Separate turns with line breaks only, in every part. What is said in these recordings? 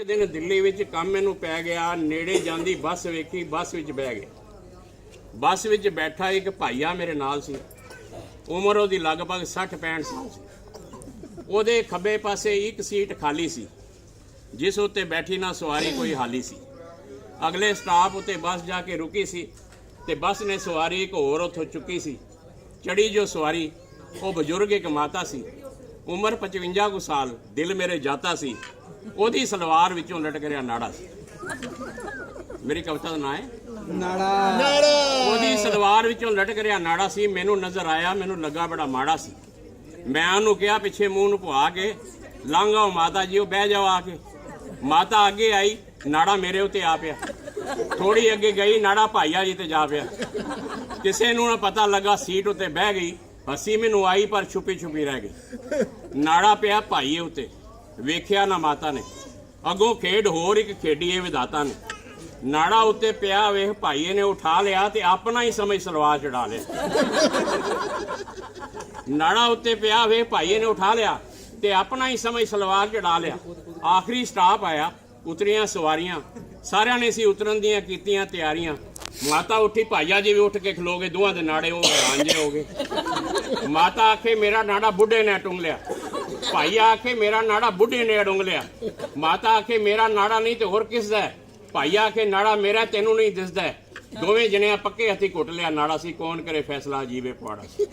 ਇੱਕ ਦਿਨ ਦਿੱਲੀ ਵਿੱਚ ਕੰਮ ਮੈਨੂੰ ਪੈ ਗਿਆ, ਨੇੜੇ ਜਾਂਦੀ ਬੱਸ ਵੇਖੀ, ਬੱਸ ਵਿੱਚ ਬਹਿ ਗਿਆ ਬੱਸ ਵਿੱਚ ਬੈਠਾ ਇੱਕ ਭਾਈਆ ਮੇਰੇ ਨਾਲ ਸੀ। ਉਮਰ ਉਹਦੀ ਲਗਭਗ 60 65 ਸਾਲ ਸੀ। ਉਹਦੇ ਖੱਬੇ ਪਾਸੇ ਇੱਕ ਸੀਟ ਖਾਲੀ ਸੀ, ਜਿਸ ਉੱਤੇ ਬੈਠੀ ਨਾ ਸਵਾਰੀ ਕੋਈ ਹਾਲੀ ਸੀ। ਅਗਲੇ ਸਟਾਪ ਉੱਤੇ ਬੱਸ ਜਾ ਕੇ ਰੁਕੀ ਸੀ ਤੇ ਬੱਸ ਨੇ ਸਵਾਰੀ ਇੱਕ ਹੋਰ ਉੱਥੋਂ ਚੁੱਕੀ ਸੀ। ਚੜੀ ਜੋ ਸਵਾਰੀ, ਉਹ ਬਜ਼ੁਰਗ ਇੱਕ ਮਾਤਾ ਸੀ। ਉਮਰ 55 ਕੁ ਸਾਲ ਦਿਲ ਮੇਰੇ ਜਾਤਾ ਸੀ। ਉਹਦੀ ਸਲਵਾਰ ਵਿੱਚੋਂ ਲਟਕ ਰਿਹਾ ਨਾੜਾ ਸੀ। ਮੇਰੀ ਕਵਿਤਾ ਦਾ ਨਾਂ ਹੈ? ਉਹਦੀ ਸਲਵਾਰ ਵਿੱਚੋਂ ਲਟਕ ਰਿਹਾ ਨਾੜਾ ਸੀ ਮੈਨੂੰ ਨਜ਼ਰ ਆਇਆ ਮੈਨੂੰ ਲੱਗਾ ਬੜਾ ਮਾੜਾ ਸੀ। ਮੈਂ ਉਹਨੂੰ ਕਿਹਾ ਪਿੱਛੇ ਮੂੰਹ ਨੂੰ ਪੁਆ ਕੇ ਲੰਘ ਆਓ ਮਾਤਾ ਜੀ ਉਹ ਬਹਿ ਜਾਓ ਆ ਕੇ। ਮਾਤਾ ਅੱਗੇ ਆਈ ਨਾੜਾ ਮੇਰੇ ਉੱਤੇ ਆ ਪਿਆ। ਥੋੜੀ ਅੱਗੇ ਗਈ ਨਾੜਾ ਭਾਈਆ ਜੀ ਤੇ ਜਾ ਪਿਆ। ਕਿਸੇ ਨੂੰ ਨਾ ਪਤਾ ਲੱਗਾ ਸੀਟ ਉੱਤੇ ਬਹਿ ਗਈ। ਹੱਸੀ ਮੈਨੂੰ ਆਈ ਪਰ ਛੁਪੀ ਛੁਪੀ ਰਹਿ ਗਈ ਨਾੜਾ ਪਿਆ ਭਾਈਏ ਉੱਤੇ। ਵੇਖਿਆ ਨਾ ਮਾਤਾ ਨੇ। ਅੱਗੋਂ ਖੇਡ ਹੋਰ ਇੱਕ ਖੇਡੀਏ ਵਿਦਾਤਾ ਨੇ। ਨਾੜਾ ਉੱਤੇ ਪਿਆ ਵੇਖ ਭਾਈਏ ਨੇ ਉਠਾ ਲਿਆ ਤੇ ਆਪਣਾ ਹੀ ਸਮਝ ਸਲਵਾਰ ਚੜਾ ਲਿਆ। ਨਾੜਾ ਉੱਤੇ ਪਿਆ ਵੇਖ ਭਾਈਏ ਨੇ ਉਠਾ ਲਿਆ ਤੇ ਆਪਣਾ ਹੀ ਸਮਝ ਸਲਵਾਰ ਚੜਾ ਲਿਆ। ਆਖਰੀ ਸਟਾਪ ਆਇਆ, ਉਤਰੀਆਂ ਸਵਾਰੀਆਂ। ਸਾਰਿਆਂ ਨੇ ਸੀ ਉਤਰਨ ਦੀਆਂ ਕੀਤੀਆਂ ਤਿਆਰੀਆਂ। ਮਾਤਾ ਉੱਠੀ, ਭਾਈਆ ਜੀ ਵੀ ਉੱਠ ਕੇ ਖਲੋਗੇ ਦੋਹਾਂ ਦੇ ਨਾੜੇ ਉਹ ਰਾਂਝੇ ਹੋ ਗਏ। ਮਾਤਾ ਆਖੇ, ਮੇਰਾ ਨਾੜਾ ਬੁੱਢੇ ਨੇ ਟੁੰਗ ਲਿਆ। ਆਖੇ, ਮੇਰਾ ਨਾੜਾ ਬੁੱਢੇ ਨੇ ਡੁੰਗ ਮਾਤਾ ਆਖੇ, ਮੇਰਾ ਨਾੜਾ ਨਹੀਂ ਤੇ ਹੋਰ ਕਿਸ ਦਾ ਹੈ? ਆਖੇ, ਨਾੜਾ ਮੇਰਾ ਤੈਨੂੰ ਨਹੀਂ ਦਿਸਦਾ ਦੋਵੇਂ ਜਣਿਆਂ ਪੱਕੇ ਹੱਥੀ ਕੁੱਟ ਲਿਆ, ਨਾੜਾ ਸੀ, ਕੌਣ ਕਰੇ ਫੈਸਲਾ? ਜੀਵੇ ਪਵਾੜਾ ਸੀ।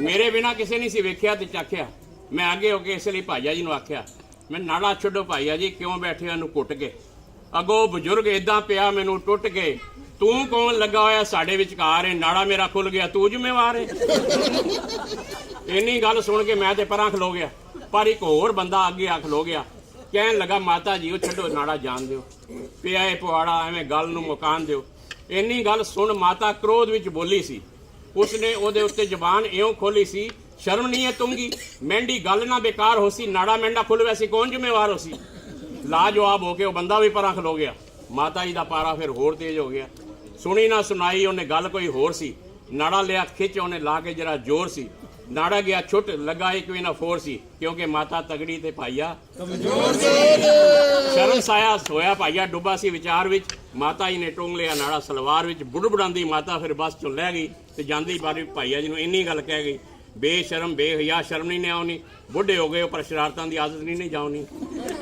ਮੇਰੇ ਬਿਨਾ ਕਿਸੇ ਨਹੀਂ ਸੀ ਵੇਖਿਆ ਤੇ ਚੱਖਿਆ। ਮੈਂ ਅੱਗੇ ਹੋ ਕੇ ਇਸ ਲਈ ਭਾਈਆ ਜੀ ਨੂੰ ਆਖਿਆ, ਮੈਂ ਨਾੜਾ ਛੱਡੋ ਭਾਈਆ ਜੀ, ਕਿਉਂ ਬੈਠੇ ਹੋ? ਕੁੱਟ ਕੇ। ਅਗੋ ਬਜ਼ੁਰਗ ਇਦਾਂ ਪਿਆ ਮੈਨੂੰ ਟੁੱਟ ਕੇ। ਤੂੰ ਕੌਣ ਲੱਗਾ ਹੋਇਆ ਸਾਡੇ ਵਿਚਕਾਰ? ਹੈ ਨਾੜਾ ਮੇਰਾ ਖੁੱਲ ਗਿਆ, ਤੂੰ ਜ਼ਿੰਮੇਵਾਰ ਹੈ ਇੰਨੀ ਗੱਲ ਸੁਣ ਕੇ ਮੈਂ ਤੇ ਪਰਾਂ ਖਲੋ ਗਿਆ। ਪਰ ਇੱਕ ਹੋਰ ਬੰਦਾ ਅੱਗੇ ਆ ਖਲੋ ਗਿਆ। ਕਹਿਣ ਲੱਗਾ, ਮਾਤਾ ਜੀ, ਉਹ ਛੱਡੋ, ਨਾੜਾ ਜਾਣ ਦਿਓ। ਪਿਆ ਇਹ ਪਵਾੜਾ ਐਵੇਂ ਗੱਲ ਨੂੰ ਮੁਕਾਨ ਦਿਓ। ਇੰਨੀ ਗੱਲ ਸੁਣ ਮਾਤਾ ਕ੍ਰੋਧ ਵਿੱਚ ਬੋਲੀ ਸੀ। ਉਸਨੇ ਉਹਦੇ ਉੱਤੇ ਜ਼ਬਾਨ ਇਉਂ ਖੋਲੀ ਸੀ, ਸ਼ਰਮ ਨਹੀਂ ਹੈ ਤੁਮਗੀ ਮਹਿੰਡੀ ਗੱਲ ਨਾ ਬੇਕਾਰ ਹੋਸੀ ਨਾੜਾ ਮਹਿੰਡਾ ਖੁੱਲ ਵੈਸੀ ਕੌਣ ਜ਼ਿੰਮੇਵਾਰ ਹੋਸੀ ਲਾਜਵਾਬ ਹੋ ਕੇ ਉਹ ਬੰਦਾ ਵੀ ਪਰਾਂ ਖਲੋ ਗਿਆ। ਮਾਤਾ ਜੀ ਦਾ ਪਾਰਾ ਫਿਰ ਹੋਰ ਤੇਜ਼ ਹੋ ਗਿਆ। ਸੁਣੀ ਨਾ ਸੁਣਾਈ ਉਹਨੇ ਗੱਲ ਕੋਈ ਹੋਰ ਸੀ। ਨਾੜਾ ਲਿਆ ਖਿੱਚ ਉਹਨੇ ਲਾ ਕੇ ਜਰਾ ਜ਼ੋਰ ਸੀ। ਨਾੜਾ ਗਿਆ ਛੁੱਟ ਲੱਗਾ ਇੱਕ ਵੀ ਨਾ ਫੋਰ ਸੀ ਕਿਉਂਕਿ ਮਾਤਾ ਤਗੜੀ ਤੇ ਭਾਈਆ ਕਮਜ਼ੋਰ ਸੀ। ਸ਼ਰਮ ਸਾਇਆ ਹੋਇਆ ਭਾਈਆ ਡੁੱਬਾ ਸੀ ਵਿਚਾਰ ਵਿੱਚ। ਮਾਤਾ ਜੀ ਨੇ ਟੁੰਗ ਲਿਆ ਨਾੜਾ ਸਲਵਾਰ ਵਿੱਚ ਬੁੜਬੜਾਂਦੀ ਮਾਤਾ ਫਿਰ ਬੱਸ ਚੋਂ ਲੈ ਗਈ ਤੇ ਜਾਂਦੀ ਬਾਰੀ ਭਾਈਆ ਜੀ ਨੂੰ ਇੰਨੀ ਗੱਲ ਕਹਿ ਗਈ। ਬੇਸ਼ਰਮ ਬੇਹਯਾ ਸ਼ਰਮ ਨਹੀਂ ਨੇ ਆਉਣੀ। ਬੁੱਢੇ ਹੋ ਗਏ ਪਰ ਸ਼ਰਾਰਤਾਂ ਦੀ ਆਦਤ ਨਹੀਂ ਨੇ ਜਾਉਣੀ।